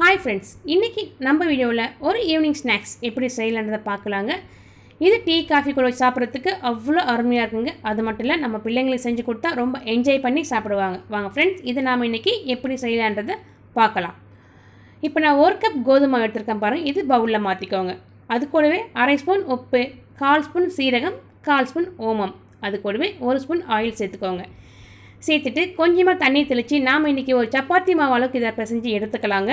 Hi friends இன்றைக்கி நம்ம வீடியோவில் ஒரு ஈவினிங் ஸ்நாக்ஸ் எப்படி செய்யலான்றதை பார்க்கலாங்க. இது டீ காஃபி கூட வச்சு சாப்பிட்றதுக்கு அவ்வளோ அருமையாக இருக்குங்க. அது மட்டும் இல்லை நம்ம பிள்ளைங்களுக்கு செஞ்சு கொடுத்தா ரொம்ப என்ஜாய் பண்ணி சாப்பிடுவாங்க. வாங்க ஃப்ரெண்ட்ஸ் இது நாம் இன்றைக்கி எப்படி செய்யலான்றதை பார்க்கலாம். இப்போ நான் ஒரு கப் கோதுமை எடுத்திருக்கேன் பாருங்கள் இது பவுலில் மாற்றிக்கோங்க அது கூடவே அரை ஸ்பூன் உப்பு கால் ஸ்பூன் சீரகம் கால் ஸ்பூன் ஓமம். அது கூடவே ஒரு ஸ்பூன் ஆயில் சேர்த்துக்கோங்க. சேர்த்துட்டு கொஞ்சமாக தண்ணி தெளித்து நாம் இன்றைக்கி ஒரு சப்பாத்தி மாவு அளவுக்கு இதை பிசைஞ்சு எடுத்துக்கலாங்க.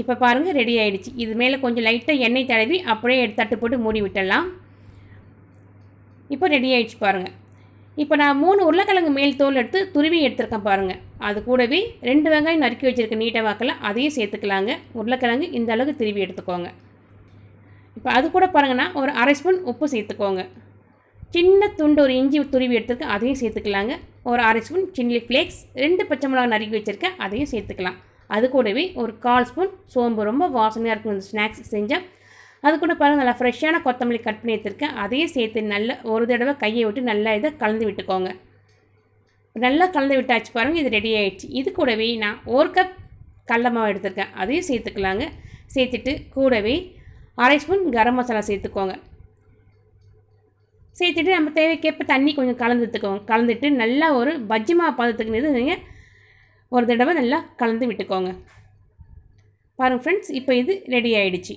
இப்போ பாருங்கள் ரெடி ஆகிடுச்சு இது மேலே கொஞ்சம் லைட்டாக எண்ணெய் தடவி அப்படியே எடுத்து தட்டு போட்டு மூடி விட்டுடலாம். இப்போ ரெடி ஆகிடுச்சு பாருங்கள் இப்போ நான் மூணு உருளைக்கிழங்கு மேல் தோல் எடுத்து துருவி எடுத்துருக்கேன் பாருங்கள் அது கூடவே ரெண்டு வெங்காயம் நறுக்கி வச்சுருக்க நீட்டை வாக்கில் அதையும் சேர்த்துக்கலாங்க. உருளைக்கிழங்கு இந்த அளவுக்கு திருவி எடுத்துக்கோங்க. இப்போ அது கூட பாருங்கன்னா ஒரு அரை ஸ்பூன் உப்பு சேர்த்துக்கோங்க. சின்ன துண்டு ஒரு இஞ்சி துருவி எடுத்துருக்கேன் அதையும் சேர்த்துக்கலாங்க. ஒரு அரை ஸ்பூன் சில்லி ஃப்ளேக்ஸ் ரெண்டு பச்சை மிளகா நறுக்கி வச்சுருக்கேன் அதையும் சேர்த்துக்கலாம். அது கூடவே ஒரு கால் ஸ்பூன் சோம்பு ரொம்ப வாசனையாக இருக்கும் இந்த ஸ்நாக்ஸ் செஞ்சால் அது கூட பாருங்கள் நல்லா ஃப்ரெஷ்ஷான கொத்தமல்லி கட் பண்ணி எடுத்துருக்கேன். அதையும் சேர்த்து நல்லா ஒரு தடவை கையை விட்டு நல்லா இதை கலந்து விட்டுக்கோங்க. நல்லா கலந்து விட்டாச்சு பாருங்கள் இது ரெடி ஆகிடுச்சு இது கூடவே நான் ஒரு கப் கடல மாவு எடுத்திருக்கேன். அதையும் சேர்த்துக்கலாங்க. சேர்த்துட்டு கூடவே அரை ஸ்பூன் கரம் மசாலா சேர்த்துக்கோங்க. சேர்த்துட்டு நம்ம தேவைக்கேற்ப தண்ணி கொஞ்சம் கலந்துத்துக்கோங்க கலந்துட்டு நல்லா ஒரு பஜ்ஜி மாவு பதத்துக்கு நீங்கள் ஒரு தடவை நல்லா கலந்து விட்டுக்கோங்க. பாருங்கள் ஃப்ரெண்ட்ஸ் இப்போ இது ரெடி ஆகிடுச்சு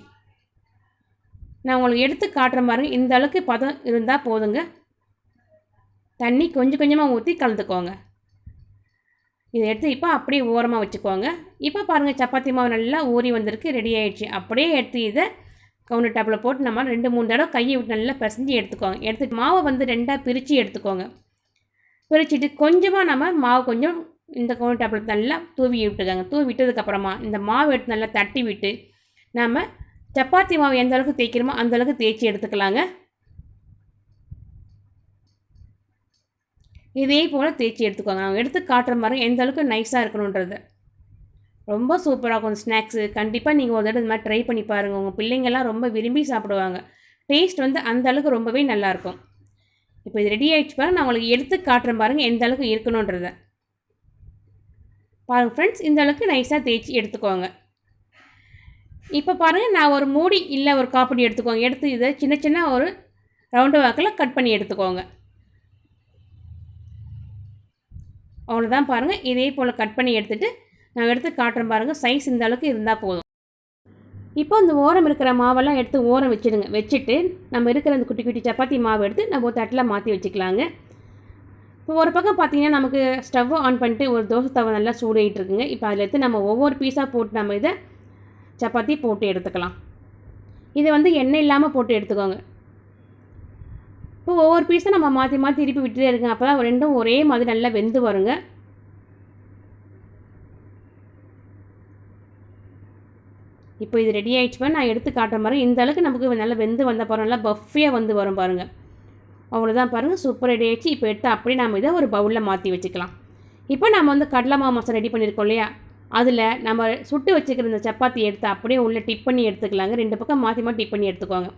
நான் உங்களுக்கு எடுத்து காட்டுற மாதிரி இந்த அளவுக்கு பதம் இருந்தால் போதுங்க. தண்ணி கொஞ்சம் கொஞ்சமாக ஊற்றி கலந்துக்கோங்க. இதை எடுத்து இப்போ அப்படியே ஓரமாக வச்சுக்கோங்க. இப்போ பாருங்கள் சப்பாத்தி மாவு நல்லா ஊறி வந்திருக்கு ரெடி ஆகிடுச்சு அப்படியே எடுத்து இதை கவுண்டர் டாப்பில் போட்டு நம்ம ரெண்டு மூணு தடவை கையை விட்டு நல்லா பிசைஞ்சு எடுத்துக்கோங்க. எடுத்துட்டு மாவை வந்து ரெண்டாக பிரித்து எடுத்துக்கோங்க. பிரிச்சுட்டு கொஞ்சமாக நம்ம மாவு கொஞ்சம் இந்த கவுண்டர் டாப்பில் நல்லா தூவி விட்டுக்கோங்க தூவி விட்டதுக்கப்புறமா இந்த மாவு எடுத்து நல்லா தட்டி விட்டு நாம் சப்பாத்தி மாவு எந்த அளவுக்கு தேய்க்கிறோமோ அந்த அளவுக்கு தேய்ச்சி எடுத்துக்கலாங்க. இதே போல் தேய்ச்சி எடுத்துக்கோங்க. நான் எடுத்து காட்டுற மாதிரி எந்த அளவுக்கு நைஸாக இருக்கணுன்றது. ரொம்ப சூப்பராக இருக்கும். ஸ்நாக்ஸு கண்டிப்பாக நீங்கள் ஒரு தடவை இது மாதிரி ட்ரை பண்ணி பாருங்கள் உங்கள் பிள்ளைங்கள்லாம் ரொம்ப விரும்பி சாப்பிடுவாங்க. டேஸ்ட் வந்து அந்த அளவுக்கு ரொம்பவே நல்லாயிருக்கும் இப்போ இது ரெடி ஆகிடுச்சு பாருங்கள் நான் உங்களுக்கு எடுத்து காட்டுறேன் பாருங்கள் எந்த அளவுக்கு இருக்கணுன்றத. பாருங்கள் ஃப்ரெண்ட்ஸ் இந்த அளவுக்கு நைஸாக தேய்ச்சி எடுத்துக்கோங்க. இப்போ பாருங்கள் நான் ஒரு மூடி இல்லை ஒரு காப்படி எடுத்துக்கோங்க. எடுத்து இதை சின்ன சின்ன ஒரு ரவுண்டு வாக்கில் கட் பண்ணி எடுத்துக்கோங்க. அவ்வளோதான் பாருங்கள் இதே போல் கட் பண்ணி எடுத்துகிட்டு நான் எடுத்து காட்டுறேன் பாருங்கள் சைஸ் இந்த அளவுக்கு இருந்தால் போதும். இப்போ இந்த ஓரம் இருக்கிற மாவெல்லாம் எடுத்து ஓரம் வச்சுடுங்க. வச்சுட்டு நம்ம இருக்கிற அந்த குட்டி குட்டி சப்பாத்தி மாவு எடுத்து நம்ம ஒரு தட்டில் மாற்றி வச்சுக்கலாங்க. இப்போ ஒரு பக்கம் பார்த்தீங்கன்னா நமக்கு ஸ்டவ் ஆன் பண்ணிட்டு ஒரு தோசை தவை நல்லா சூடாகிட்டு இருக்குங்க. இப்போ அதில் எடுத்து நம்ம ஒவ்வொரு பீஸாக போட்டு நம்ம இதை சப்பாத்தி போட்டு எடுத்துக்கலாம். இதை வந்து எண்ணெய் இல்லாமல் போட்டு எடுத்துக்கோங்க. இப்போ ஒவ்வொரு பீஸை நம்ம மாற்றி மாற்றி திருப்பி விட்டுட்டே இருக்குங்க அப்போ தான் ரெண்டும் ஒரே மாதிரி நல்லா வெந்து வருங்க. இப்போ இது ரெடி ஆகிடுச்சுப்பா நான் எடுத்து காட்டுற மாதிரி இந்த அளவுக்கு நமக்கு நல்லா வெந்து வந்த பாருங்கள் நல்லா பஃபியாக வந்து வரும் பாருங்கள் அவ்வளோதான் பாருங்கள் சூப்பர் ரெடி ஆகிடுச்சு இப்போ எடுத்து அப்படியே நம்ம இதை ஒரு பவுலில் மாற்றி வச்சுக்கலாம். இப்போ நம்ம வந்து கடலை மாவு மசாலா ரெடி பண்ணியிருக்கோம் இல்லையா? அதில் நம்ம சுட்டு வச்சுக்கிற இந்த சப்பாத்தி எடுத்து அப்படியே உள்ளே டிப் பண்ணி எடுத்துக்கலாங்க. ரெண்டு பக்கம் மாற்றி மாற்றி டிப் பண்ணி எடுத்துக்கோங்க.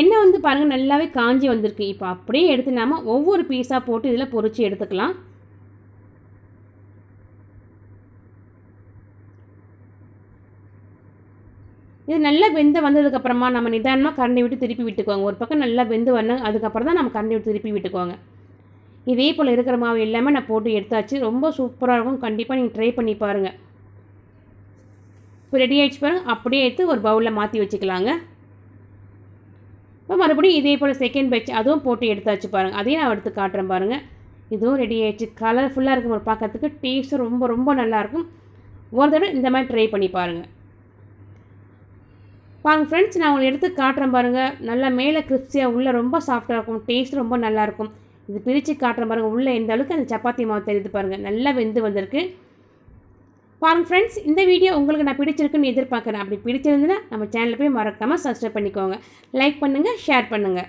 எண்ணெய் வந்து பாருங்கள் நல்லாவே காஞ்சி வந்திருக்கு. இப்போ அப்படியே எடுத்து நாம் ஒவ்வொரு பீஸாக போட்டு இதில் பொறிச்சு எடுத்துக்கலாம். இது நல்லா வெந்து வந்ததுக்கப்புறமா நம்ம நிதானமாக கரண்டி விட்டு திருப்பி விட்டுக்குவாங்க. ஒரு பக்கம் நல்லா வெந்து வரணும் அதுக்கப்புறம் தான் நம்ம கரண்டி விட்டு திருப்பி விட்டுக்குவாங்க. இதே போல் இருக்கிற மாவு எல்லாமே நான் போட்டு எடுத்தாச்சு. ரொம்ப சூப்பராக இருக்கும். கண்டிப்பாக நீங்கள் ட்ரை பண்ணி பாருங்கள் இப்போ ரெடி ஆகிடுச்சு பாருங்கள் அப்படியே எடுத்து ஒரு பவுலில் மாற்றி வச்சுக்கலாங்க. இப்போ மறுபடியும் இதே போல் செகண்ட் பேட்ச் அதுவும் போட்டு எடுத்தாச்சு பாருங்கள் அதையும் நான் எடுத்து காட்டுறேன் பாருங்கள் இதுவும் ரெடி ஆகிடுச்சு கலர்ஃபுல்லாக இருக்கும் ஒரு பார்க்கறதுக்கு டேஸ்ட்டும் ரொம்ப ரொம்ப நல்லாயிருக்கும் ஒரு தடவை இந்த மாதிரி ட்ரை பண்ணி பாருங்கள் பாருங்க ஃப்ரெண்ட்ஸ் நான் உங்களுக்கு எடுத்து காட்டுறேன் பாருங்கள் நல்லா மேலே கிறிஸ்பியாக உள்ளே ரொம்ப சாஃப்டாக இருக்கும். டேஸ்ட் ரொம்ப நல்லாயிருக்கும் இது பிரித்து காட்டுறேன் பாருங்கள் உள்ளே எந்த அளவுக்கு அந்த சப்பாத்தி மாவு தெரியுது பாருங்கள் நல்லா வெந்து வந்திருக்கு. பாருங்கள் ஃப்ரெண்ட்ஸ் இந்த வீடியோ உங்களுக்கு நான் பிடிச்சிருக்குன்னு எதிர்பார்க்குறேன். அப்படி பிடிச்சிருந்துன்னா நம்ம சேனலில் போய் மறக்காமல் சப்ஸ்கிரைப் பண்ணிக்கோங்க. லைக் பண்ணுங்கள் ஷேர் பண்ணுங்கள்